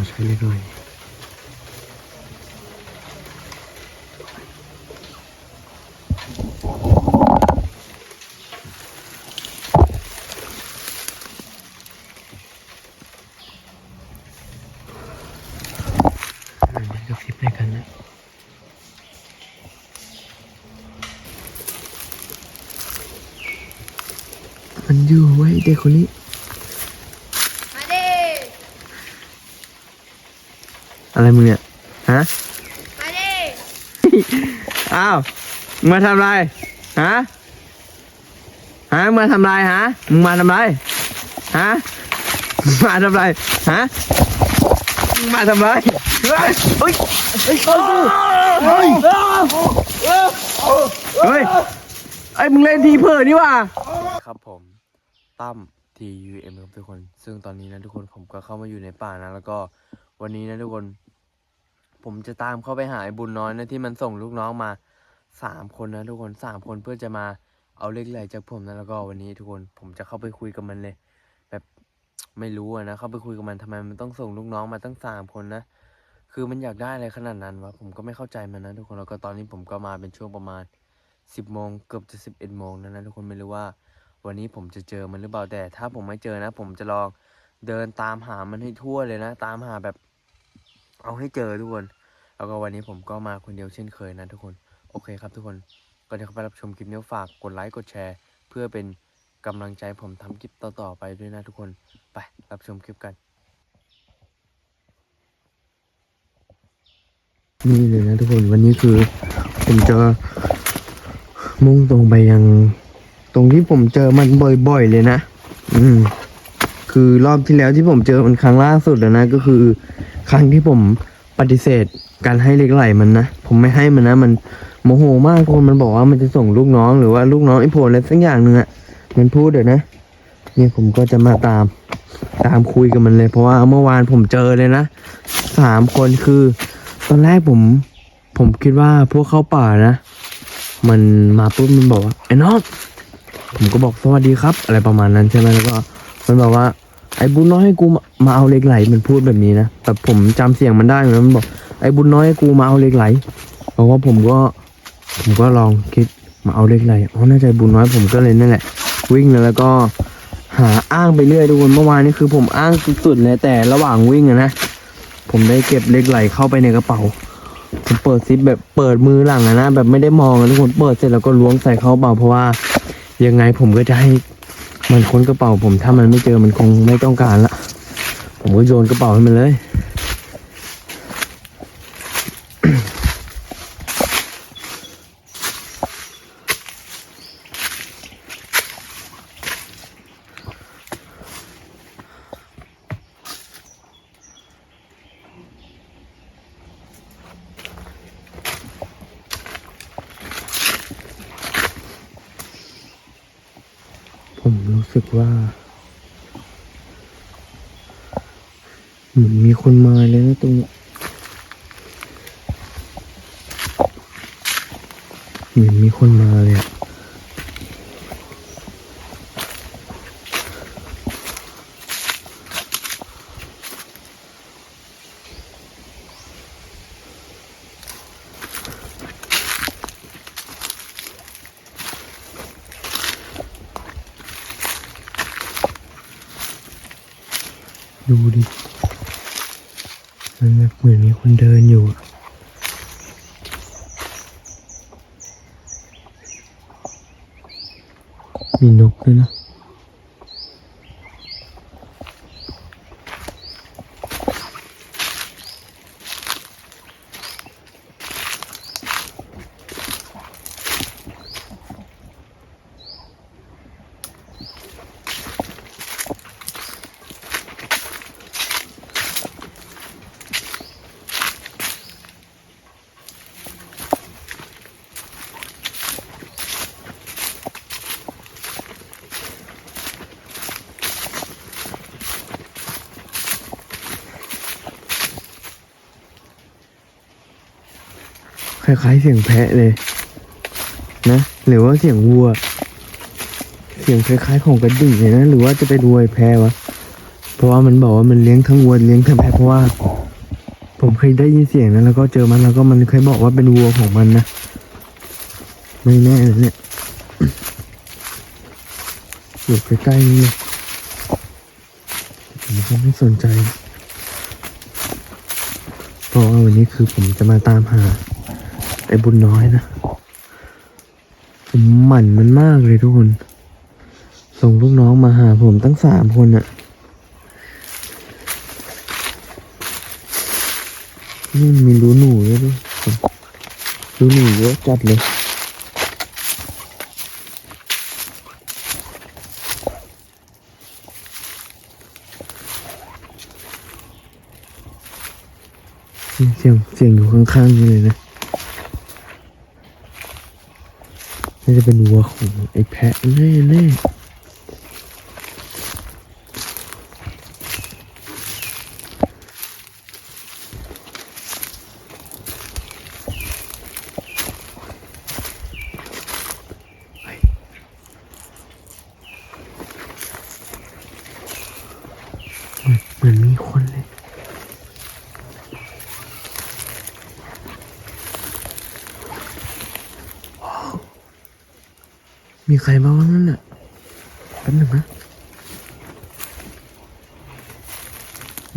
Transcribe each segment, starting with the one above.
ขาใช้เล็กไหลมันกระซิบอะไรกันนะมันอยู่ไว้เด็กคนนี้ มาดิ อะไรมึงเนี่ยฮะมาดิอ้าวมึงมาทำไรฮะฮะมึงมาทำไรฮะมึงมาทำไรฮะมึงมาทำไรฮะมึงมาทำไรเฮ้ยเฮ้ยเฮ้ยเฮ้ยเฮ้ยไอ้มึงเล่นทีเพิดนี่ว่ะครับผมตั้ม TUM ครับทุกคน ซึ่งตอนนี้นะทุกคนผมก็เข้ามาอยู่ในป่านะ แล้วก็วันนี้นะทุกคน ผมจะตามเข้าไปหาไอ้บุญน้อยนะที่มันส่งลูกน้องมาสามคนนะทุกคนสามคนเพื่อจะมาเอาเลขไหลจากผมนะแล้วก็วันนี้ทุกคนผมจะเข้าไปคุยกับมันเลย แบบไม่รู้อะนะเข้าไปคุยกับมันทำไมมันต้องส่งลูกน้องมาตั้งสามคนนะคือมันอยากได้อะไรขนาดนั้นวะผมก็ไม่เข้าใจมันนะทุกคนแล้วก็ตอนนี้ผมก็มาเป็นช่วงประมาณสิบโมงเกือบจะสิบเอ็ดโมงแล้วนะทุกคนไม่รู้ว่า วันนี้ผมจะเจอมันหรือเปล่าแต่ ถ้าผมไม่เจอนะ ผมจะลองเดินตามหามันให้ทั่วเลยนะ ตามหาแบบ เอาให้เจอทุกคน แล้วก็วันนี้ผมก็มาคนเดียวเช่นเคยนะทุกคน โอเคครับทุกคน ก่อนที่เข้าไปรับชมคลิปนี้ฝากกดไลค์กดแชร์ เพื่อเป็นกำลังใจผมทำคลิปต่อๆไปด้วยนะทุกคน ไปรับชมคลิปกัน นี่เลยนะทุกคน วันนี้คือผมจะมุ่งตรงไปยัง ตรงที่ผมเจอมันบ่อย ๆ เลยนะ อืม คือรอบที่แล้วที่ผมเจอมันครั้งล่าสุดแล้วนะก็คือ ครั้งที่ผมปฏิเสธการให้เล็กไหลมันนะ ผมไม่ให้มันนะ มันโมโหมากคนมันบอกว่ามันจะส่งลูกน้องหรือว่าลูกน้องไอ้โผล่อะไรสักอย่างหนึ่งอะมันพูดเดี๋ยวนะ เนี่ยผมก็จะมาตามตามคุยกับมันเลย เพราะว่าเมื่อวานผมเจอเลยนะสามคนคือ ตอนแรกผม ผมคิดว่าพวกเข้าป่านะ มันมาปุ๊บมันบอกว่าไอ้น้องผมก็บอกสวัสดีครับ อะไรประมาณนั้นใช่ไหมแล้วก็มันบอกว่า ไอ้บุญน้อยให้กูมามาเอาเหล็กไหลมันพูดแบบนี้นะแต่ผมจำเสียงมันได้อยู่นะมันบอก ไอ้บุญน้อยให้กูมาเอาเหล็กไหลเพราะว่าผมก็ ผมก็ลองคิดมาเอาเหล็กไหลอ๋อน่าจะบุญน้อยผมก็เลยนั่นแหละ วิ่งเลยแล้วก็หาอ้างไปเรื่อยทุกคนเมื่อวานนี้คือผมอ้างสุดๆเลยแต่ระหว่างวิ่งอะนะผมได้เก็บเหล็กไหลเข้าไปในกระเป๋า ผมเปิดซิปแบบเปิดมือหลังอะนะแบบไม่ได้มองอะทุกคนเปิดเสร็จแล้วก็ล้วงใส่เข้ากระเป๋าเพราะว่ายังไงผมก็จะให้ มันค้นกระเป๋าผมถ้ามันไม่เจอมันคงไม่ต้องการละ ผมก็โยนกระเป๋าให้มันเลย ผมรู้สึกว่าเหมือนมี คนมาเลยนะตรงนี้เหมือนมีคนมาเลยอะดูดิ เหมือนมีคนเดินอยู่ มีนกด้วยนะ คล้ายๆเสียงแพะเลย นะ หรือว่าเสียงวัว เสียงคล้ายๆของกระดิ่งเลยนะ หรือว่าจะเป็นวัวแพะวะ เพราะว่ามันบอกว่ามันเลี้ยงทั้งวัวเลี้ยงทั้งแพะเพราะว่า ผมเคยได้ยินเสียงนั้นแล้วก็เจอมันแล้วก็มันเคยบอกว่าเป็นวัวของมันนะไม่แน่นะเนี่ยอยู่ใกล้ๆนี่เลยผมก็ไม่สนใจเพราะว่าวันนี้คือผมจะมาตามหา ไอ้บุญน้อยนะ ผมหมั่นมันมากเลยทุกคน ส่งลูกน้องมาหาผมตั้งสามคนอะนี่มีรู้หนูด้วยด้วยรู้หนูเยอะจัดเลยเสียงเสียงอยู่ข้างๆเลยนะ น่าจะเป็นวัวของไอ้แพะแน่แน่เฮ้ยเหมือนเหมือนมีคนเลย มีใครบ้างนั่นน่ะแป๊บหนึ่งนะ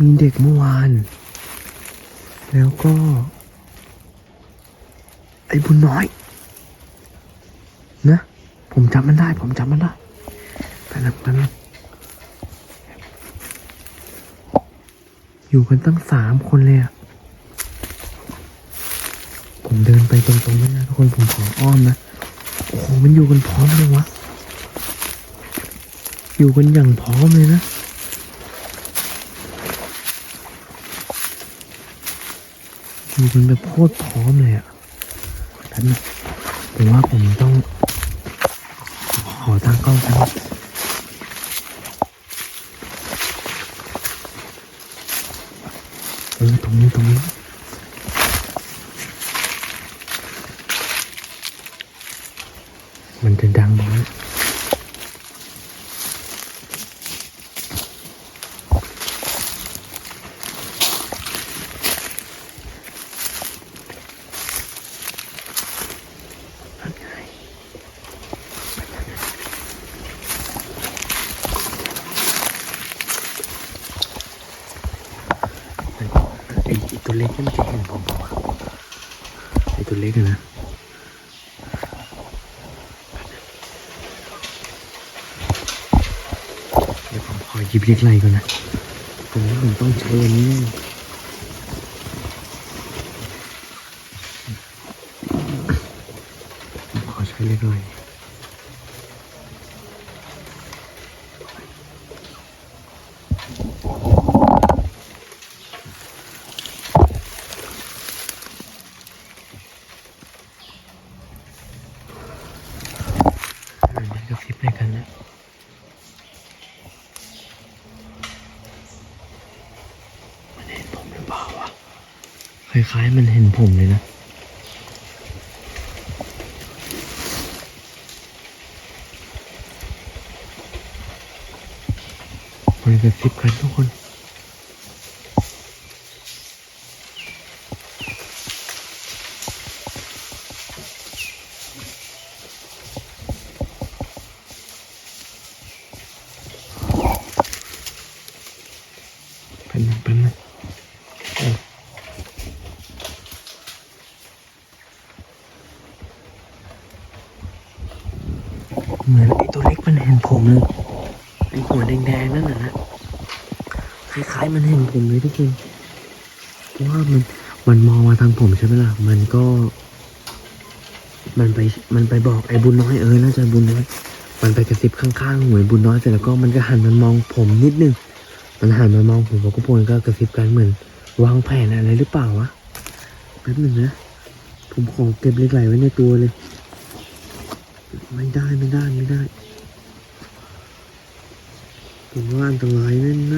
มีเด็กเมื่อวาน แล้วก็ ไอ้บุญน้อย นะ ผมจำมันได้ ผมจำมันได้แป๊บนึงแป๊บนึงอยู่กันตั้งสามคนเลยอะผมเดินไปตรงๆนี่นะทุกคนผมขออ้อมนะ โอ้โหมันอยู่กันพร้อมเลยวะ อยู่กันอย่างพร้อมเลยนะอยู่กันแบบโคตรพร้อมเลยอะท่านนะผมว่าผมต้องขอตั้งกล้องกันเออตรงนี้ตรงนี้ มันจะดังบ้างไอ้ไอ้ตัวเล็กนี่มันจะเห็นผมเปล่าวะไอ้ตัว เล็กนะเดี๋ยวผมขอหยิบเล็กไรก่อนนะผมว่าผมต้องใช้อันนี้แน่ผมขอใช้เล็กไรอันนี้ก็คลิปอะไรกันนะ มันเห็นผมหรือเปล่าวะค ล้ายๆมันเห็นผมเลยนะมันกระซิบกันทุกคนเป็นงเป็นงโอ้เหมือนไอ้ตัวเล็กมันเห็น ผมเลยไอ้หัวแดงๆนั่นน่ะนะคล้ายๆมันเห็นผมเลยทุกคนเพราะว่ามันมันมองมาทางผมใช่ไหมล่ะ มันก็ มันไปมันไปบอกไอ้บุญน้อยเออน่าจะบุญน้อยมันไปกระซิบข้างๆหวยบุญน้อยเสร็จแล้วก็มันก็หันมามองผมนิดนึงมันหันมามองผมแล้วก็พวกมันก็กระซิบกันเหมือน วางแผนอะไรหรือเปล่าวะแป๊บหนึ่งนะผมขอเก็บเล็กไหลไว้ในตัวเลย ไม่ได้ไม่ได้ไม่ได้ ผมว่าอันตรายแน่ๆ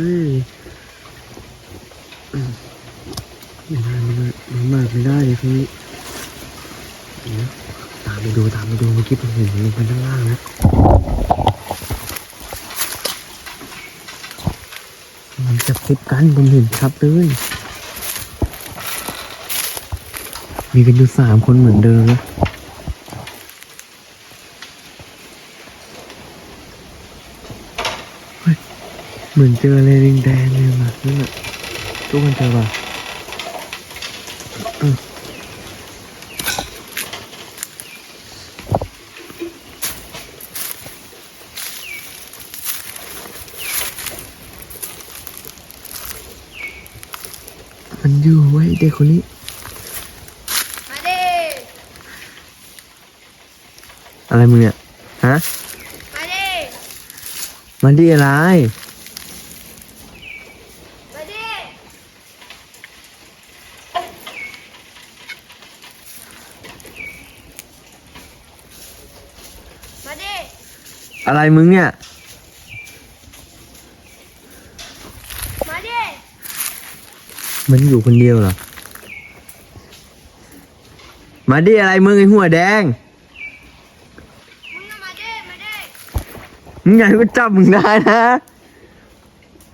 ไม่ได้ไม่ได้มามากไม่ได้เลยทีนี้ตามไปดูตามไปดูเมื่อกี้ผมเห็นลงไปด้านล่างนะอืมซิบกันผมเห็นชัดเลยมีกันอยู่สามคนเหมือนเดิมนะเฮ้ย เหมือนเจออะไรแดงๆเลยว่ะนั่นน่ะทุกคนเจอป่ะอืมมันอยู่ไว้ยเด็กคนนี้มาดิอะไรมึงเนี่ยฮะมาดิมันดีอะไร มาดิมาดิ อะไรมึงเนี่ย มาดิมันอยู่คนเดียวเหรอ มาดีอะไรมึงไอหัวแดง มึงน่ะมาดิมาดิมึงอยากให้กูจับมึงได้นะ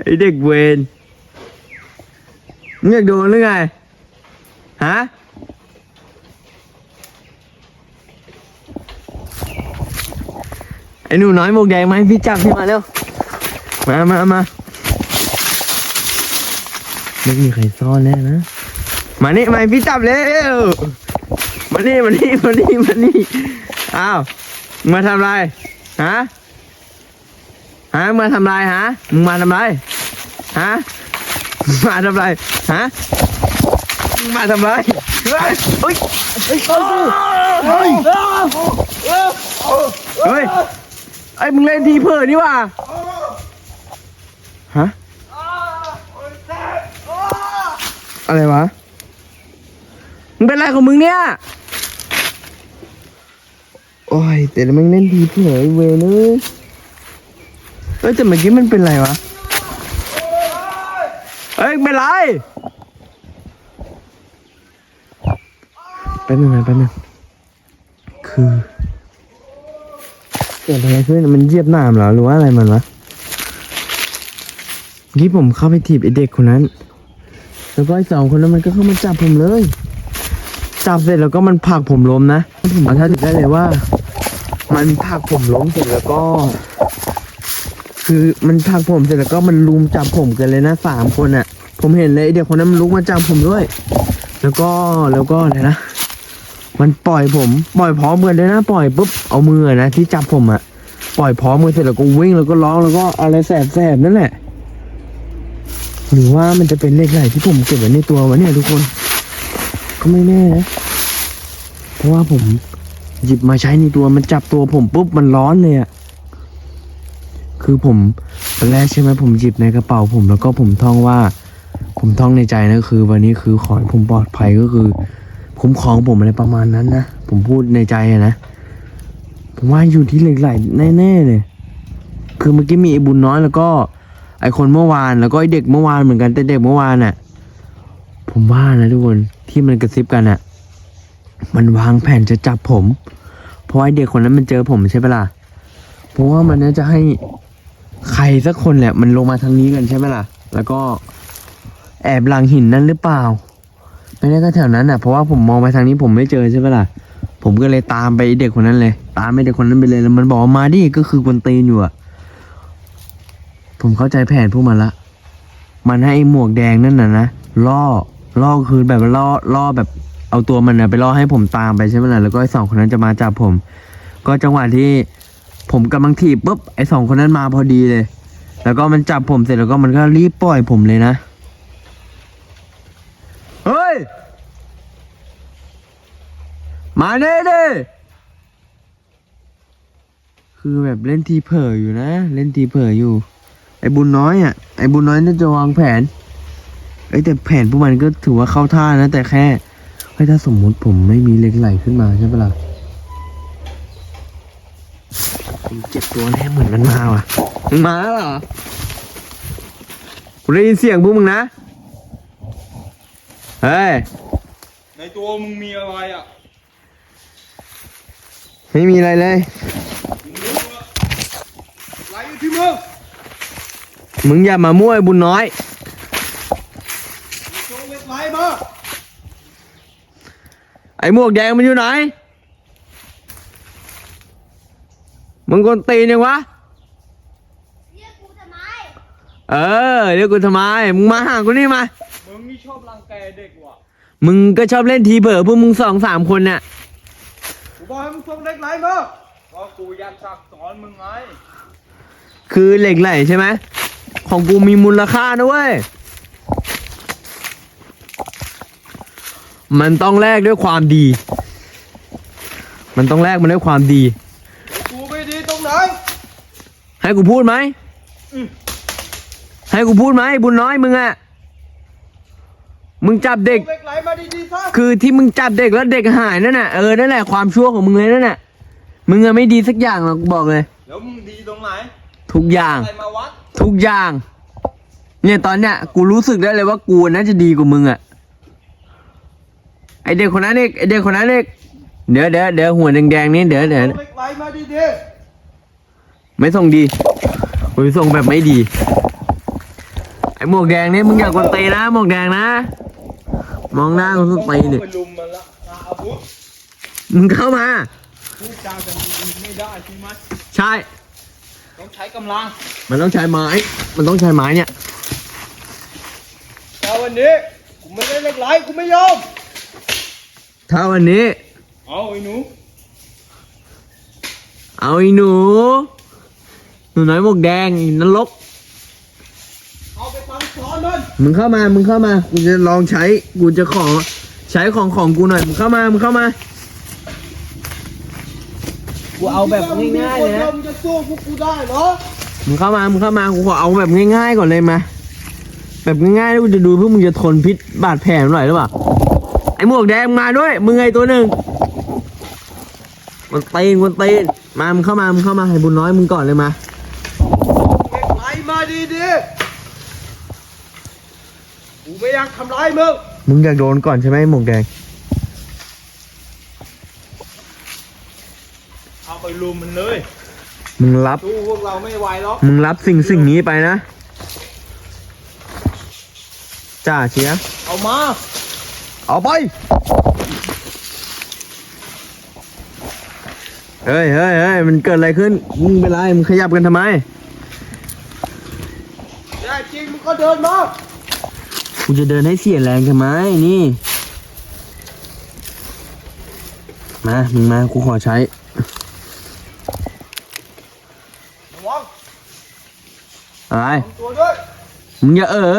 ไอเด็กเวนมึงอยากโดนหรือไง ฮะ ไอหนูน้อยหมวกแดงมาให้พี่จับพี่มาเร็ว มามามาไม่มีใครซ่อนแน่นะ มานี่มาพี่จับเร็ว มานี่มานี่มานี่มานี่ อ้าว มาทำไร ฮะ ฮะ มาทำไรฮะ มึงมาทำไร ฮะ มาทำไร ฮะ มาทำไรเฮ้ยเฮ้ยเฮ้ยเฮ้ย ไอ้มึงเล่นทีเผื่อนี่ว่ะฮะอะไรวะมึงเป็นไรของมึงเนี่ย โอ้ยแต่มึงเล่นทีเผื่อไอ้เวรเนยเอ้ยแต่เมื่อกี้มันเป็นไรวะเอ้ยเป็นไรแป๊บนึงนะแป๊บนึงคือ กิดอะไรขึ้นมันเหยียบหนามเหรอหรือว่าอะไรมันวะเมื่อกี้ผมเข้าไปถีบไอเด็กคนนั้น แล้วก็ไอสองคนนั้นมันก็เข้ามาจับผมเลย จับเสร็จแล้วก็มันผลักผมล้มนะผมอาถ้าติดได้เลยว่า มันผลักผมล้มเสร็จแล้วก็ คือมันผลักผมเสร็จแล้วก็มันลุมจับผมกันเลยนะสามคนอะ่ะ ผมเห็นเลยไอเด็กคนนั้นมันลุกมาจับผมด้วย แล้วก็แล้วก็อะไรนะ มันปล่อยผมปล่อยพร้อมกันเลยนะปล่อยปุ๊บเอามือนะที่จับผมอะปล่อยพร้อมกันเสร็จแล้วก็วิ่งแล้วก็ร้องแล้วก็อะไรแสบๆนั่นแหละ หรือว่ามันจะเป็นเลขไหลที่ผมเก็บไว้ในตัววะเนี่ยทุกคน ก็ไม่แน่นะเพราะว่าผมหยิบมาใช้ในตัวมันจับตัวผมปุ๊บมันร้อนเลยอะคือผมตอนแรกใช่ไหมผมหยิบในกระเป๋าผม แล้วก็ผมท่องว่า ผมท่องในใจนะคือ วันนี้คือขอให้ผมปลอดภัยก็คือ คุ้มครองผมอะไรประมาณนั้นนะผมพูดในใจนะผมว่าอยู่ที่เหล็กไหลแน่ๆเลยคือเมื่อกี้มีไอ้บุญน้อยแล้วก็ ไอ้คนเมื่อวานแล้วก็ไอ้เด็กเมื่อวานเหมือนกันแต่เด็กเมื่อวานน่ะ ผมว่านะทุกคนที่มันกระซิบกันอะ มันวางแผนจะจับผม เพราะไอ้เด็กคนนั้นมันเจอผมใช่ปะล่ะเพราะว่ามันน่าจะให้ใครสักคนแหละ มันลงมาทางนี้กันใช่ไหมล่ะ แล้วก็แอบหลังหินนั่นหรือเปล่า ไม่ได้ก็แถวนั้นอะเพราะว่าผมมองไปทางนี้ผมไม่เจอใช่ไหมล่ะ ผมก็เลยตามไปไอเด็กคนนั้นเลย ตามไปเด็กคนนั้นไปเลยแล้วมันบอกมาดิก็คือกวนตีนอยู่อะผมเข้าใจแผนพวกมันละ มันให้หมวกแดงนั่นน่ะนะล่อล่อคือแบบล่อล่อแบบเอาตัวมันน่ะไปล่อให้ผมตามไปใช่ไหมล่ะแล้วก็ไอ้สองคนนั้นจะมาจับผม ก็จังหวะที่ผมกำลังถีบปุ๊บไอ้สองคนนั้นมาพอดีเลย แล้วก็มันจับผมเสร็จแล้วก็มันก็รีบปล่อยผมเลยนะ มาเน่ดิคือแบบเล่นทีเผลออยู่นะ เล่นทีเผลออยู่ ไอ้บุญน้อยอะ ไอ้บุญน้อยน่าจะวางแผน เอ้ยแต่แผนพวกมันก็ถือว่าเข้าท่านะ แต่แค่เฮ้ยถ้าสมมุติผมไม่มีเหล็กไหลขึ้นมาใช่ปะล่ะผมเจ็บตัวแน่เหมือนมันมาว่ะมึงมาแล้วเหรอกูได้ยินเสียงพวกมึงนะ เฮ้ย ในตัวมึงมีอะไรอะไม่มีอะไรเลยอะไรอยู่ที่มึงมึงอย่ามามั่วไอ้บุญน้อยเหล็กไหลมาไอ้หมวกแดงมันอยู่ไหน มึงกวนตีนยังวะ เรียกกูทำไม เออเรียกกูทำไม มึงมาหากูนี่มา มึงนี่ชอบรังแกเด็กว่ะมึงก็ชอบเล่นทีเผลอพวกมึงสองสามคนเนี่ยกูบอกให้มึงส่งเหล็กไหลมาก็กูอยากสั่งสอนมึงไงคือเหล็กไหลใช่ไหมของกูมีมูลค่านะเว้ย มันต้องแลกด้วยความดี มันต้องแลกมันด้วยความดีกูไม่ดีตรงไหนให้กูพูดไหมอืมให้กูพูดไหมบุญน้อยมึงอะ มึงจับเด็กส่งเหล็กไหลมาดีๆซะคือที่มึงจับเด็กแล้วเด็กหายนั่นน่ะ เออ นั่นแหละความชั่วของมึงเลยนั่นน่ะ มึงอะไม่ดีสักอย่างหรอกกูบอกเลย แล้วมึงดีตรงไหนทุกอย่าง อะไรมาวัดทุกอย่าง เนี่ยตอนเนี้ยกูรู้สึกได้เลยว่ากูน่าจะดีกว่ามึงอะไอเด็กคนนั้นเอกไอเด็กคนนั้นเอกเดี๋ยวเดี๋ยวเดี๋ยวหัวแดงๆนี่เดี๋ยวเดี๋ยวส่งเหล็กไหลมาดีไม่ส่งดีกูส่งแบบไม่ดี ไอหมวกแดงนี่มึงอย่ากวนตีนนะหมวกแดงนะ มองหน้ากูๆส้นตีนต้เนี่อยงไปลุมมันละหาอาวุธมึงเข้ามาพูดจากันดีๆไม่ได้ใช่ไหมใช่ ต้องใช้กำลัง มันต้องใช้ไม้ มันต้องใช้ไม้เนี่ยแต่วันนี้กูไม่ได้เหล็กไหลกูไม่ยอมถ้าวันนี้ เอาไอ้หนูเอาไอ้หนู หนูน้อยหมวกแดงไอ้นรก เอาไปฟังสอน มันมึงเข้ามา มึงเข้ามา กูจะลองใช้ กูจะขอใช้ของของกูหน่อย มึงเข้ามา มึงเข้ามา กูเอาแบบง่ายๆเลยนะมึงจะสู้พวกกูได้เหรอ มึงเข้ามา มึงเข้ามา กูขอเอาแบบง่ายๆก่อนเลยมา แบบง่ายๆแล้วกูจะดูพวกมึงจะทนพิษบาดแผลหน่อยหรือเปล่า ไอ้หมวกแดงมาด้วย มึงไงตัวหนึ่งมันตีนมันตีนมา มึงเข้ามา มึงเข้ามา ให้บุญน้อยมึงก่อนเลยมาเหล็กไหลมาดีๆ กูไม่อยากทำร้ายมึง มึงอยากโดนก่อนใช่ไหมหมวกแดง เอาไปลุมมันเลย มึงรับ สู้พวกเราไม่ไหวหรอก มึงรับสิ่งสิ่งนี้ไปนะ จ้าเชียร์เอามา เอาไป เฮ้ยเฮ้ยเฮ้ยมันเกิดอะไรขึ้น มึงเป็นไร มึงขยับกันทำไมแน่จริงมึงก็เดินมา กูจะเดินให้เสียแรงทำไมนี่ มามึงมากูขอใช้ระวังอะไรทำตัวด้วยมึงอย่าเออ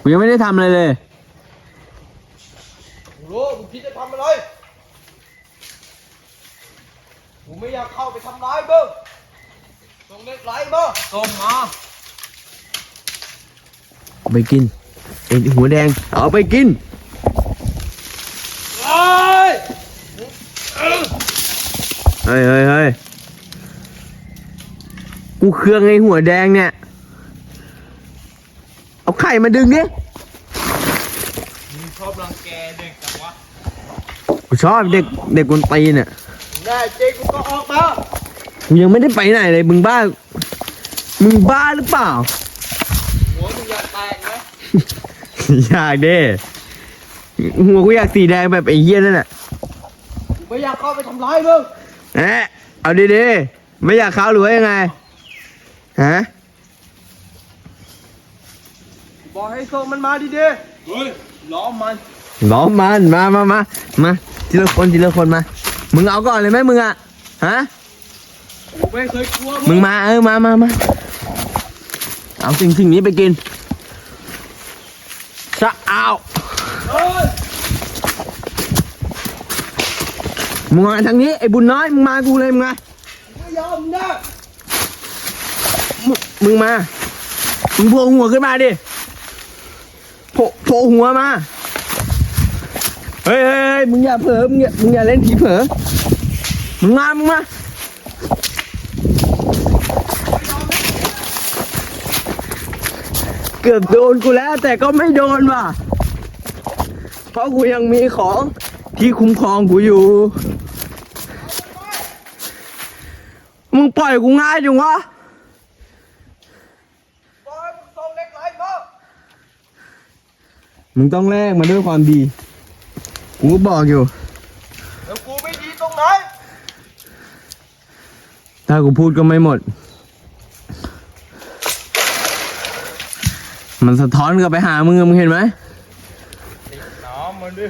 กูยังไม่ได้ทำอะไรเลยกูรู้มึงคิดจะทำอะไรกูไม่อยากเข้าไปทำร้ายมึงส่งเหล็กไหลมาส่งมา เอาไปกินไอ้หัวแดง เอาไปกินเฮ้ยเฮ้ยเฮ้ยเฮ้ยกูเครื่องไอ้หัวแดงเนี่ย เอาไข่มาดึงดิมึงชอบรังแกเด็กแต่วะกูชอบเด็กเด็กคนตีนเนี่ยแน่จริงมึงก็ออกมากูยังไม่ได้ไปไหนเลยมึงบ้า มึงบ้าหรือเปล่า หัวมึงอยากแตกไหม อยากเด้หัวกูอยากสีแดงแบบไอ้เหี้ยนั่นแหละกูไม่อยากเข้าไปทำร้ายมึงเอ๊ะเอาดีๆไม่อยากเข้าหรือว่ายังไงฮะบอกให้ส่งมันมาดีๆเฮ้ยล้อมมันล้อมมันมามามามาทีละคนทีละคนมา มึงเอาก่อนเลยไหมมึงอะฮะกูไม่เคยกลัวมึมึงงมาเออมามามาเอาสิ่งสิ่งนี้ไปกิน จะเอามึงมาทางนี้ ไอ้บุญน้อย มึงมากูเลยมึงมาไม่ยอมนะมึงมึงมามึงโผล่หัวขึ้นมาดิโผล่โผล่หัวมาเฮ้ยเฮ้ยเฮ้ยมึงอย่าเผลอมึงอย่ามึงอย่าเล่นผีเผลอมึงมา มึงมา เกือบโดนกูแล้วแต่ก็ไม่โดนว่ะ เพราะกูยังมีของที่คุ้มครองกูอยู่ มึงปล่อยกูง่ายจังวะบอกให้มึงส่งเหล็กไหลมามึงต้องแลกมาด้วยความดี กูก็บอกอยู่ แล้วกูไม่ดีตรงไหน ถ้ากูพูดก็ไม่หมด มันสะท้อนกลับไปหามึงอะมึงเห็นไหมน้ำมันดิ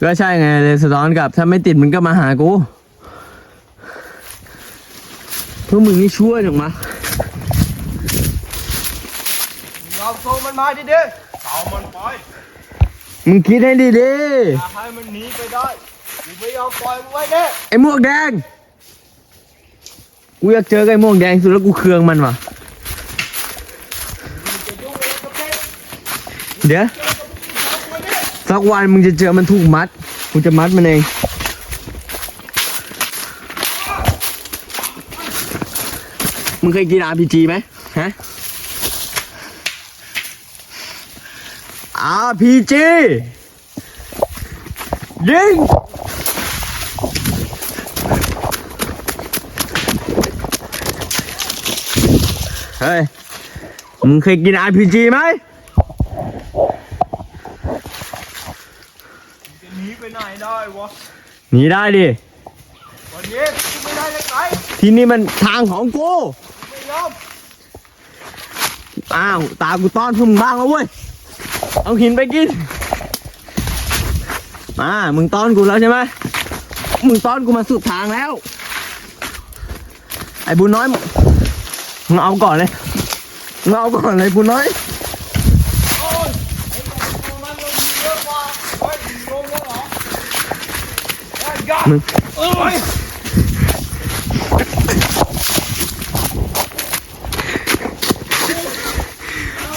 ก็ใช่ไงเลยสะท้อนกลับ ถ้าไม่ติดมึงก็มาหากูพวกมึงนี่ช่วยหรอกมะยอมส่งมันมาดิเด้เอามันไปมึงคิดให้ดีอย่าให้มันหนีไปได้กูไม่ยอมปล่อยมันไว้แน่ๆไอ้หมวกแดง กูอยากเจอกับไอ้หมวกแดงสุดแล้วกูเคืองมันว่ะจะยุ่งอะไรกับเด็ก เดี๋ยวสักวันมึงจะเจอมันถูกมัดกูจะมัดมันเองมึงเคยกิน RPG ไหมฮะ RPG ยิงเฮ้ย มึงเคยกิน RPG ไหม จะหนี ไปไหนได้วะหนีได้ดิ วันนี้กูไม่ได้ยังไงที่นี่มันทางของกูกู ไม่ยอมอ้าว ตากูต้อนพึ่งบ้างแล้วเว้ย เอาหินไปกิน มา มึงต้อนกูแล้วใช่ไหมมึงต้อนกูมาสุดทางแล้ว ไอ้บุญน้อย มึงเอาก่อนเลย มึงเอาก่อนเลยบุญน้อย โอ้ยไอ้ตัวมันลงมีเยอะกว่าเฮ้ยลงแล้วเหรอไอ้ยา มึง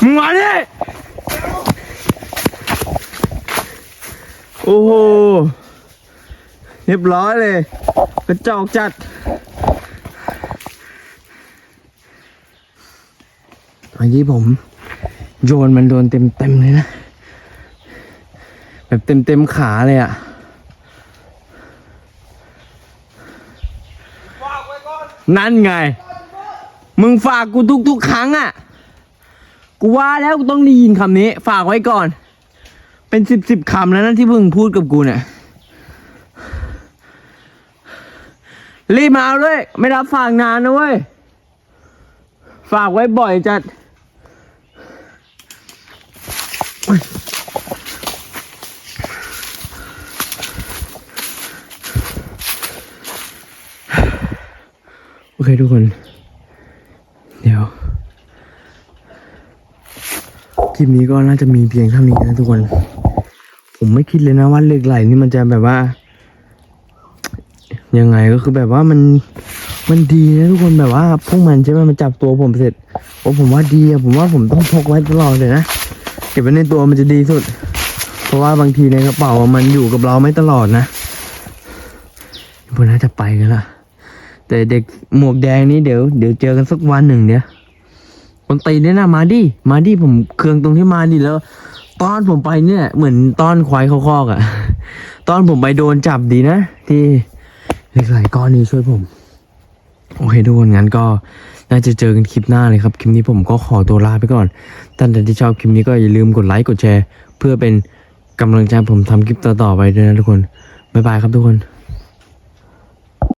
มึงมาดิโอ้โหเรียบร้อยเลยกระจอกจัดเมื่อกี้ผมโยนมันโดนเต็มเต็มเลยนะ แบบเต็มเต็มขาเลยอะ่ะ ฝากไว้ก่อ นั่นไง มึงฝากกูทุกๆ ครั้งอะ่ะ กูว่าแล้วกูต้องได้ยินคำนี้ ฝากไว้ก่อน เป็นสิบสิบคำแล้วนะที่มึงพูดกับกูเนี่ย รีบมาเอาด้วย ไม่รับฝากนานนะเว้ย ฝากไว้บ่อยจัด คทุกคน เดี๋ยวคลิปนี้ก็น่าจะมีเพียงเท่านี้นะทุกคน ผมไม่คิดเลยนะว่าเหล็กไหลนี่มันจะแบบว่า ยังไงก็คือแบบว่ามันมันดีนะทุกคนแบบว่าพวกมันใช่ไหมมันจับตัวผมเสร็จโอ้ผมว่าดีอะผมว่าผมต้องพกไว้ตลอดเลยนะเก็บไว้ในตัวมันจะดีสุด เพราะว่าบางทีในกระเป๋ามันอยู่กับเราไม่ตลอดนะพวกน่าจะไปกันละ แต่เด็กหมวกแดงนี้เดี๋ยวเดี๋ยวเจอกันสักวันหนึ่งเดี๋ยวคนตีเนี่ยนะมาดิมาดิผมเคืองตรงที่มาดิแล้ว ตอนผมไปเนี่ย เหมือนตอนควายเข้าคอกอะ่ะ ตอนผมไปโดนจับดีนะ ที่เหล็กไหลก้อนนี้ช่วยผม โอเคทุกคนงั้นก็น่าจะเจอกันคลิปหน้าเลยครับ คลิปนี้ผมก็ขอตัวลาไปก่อนท่านที่ชอบคลิปนี้ก็อย่าลืมกดไลค์กดแชร์ เพื่อเป็นกำลังใจผมทำคลิปต่อๆไปด้วยนะทุกคนบ๊ายบายครับทุกคน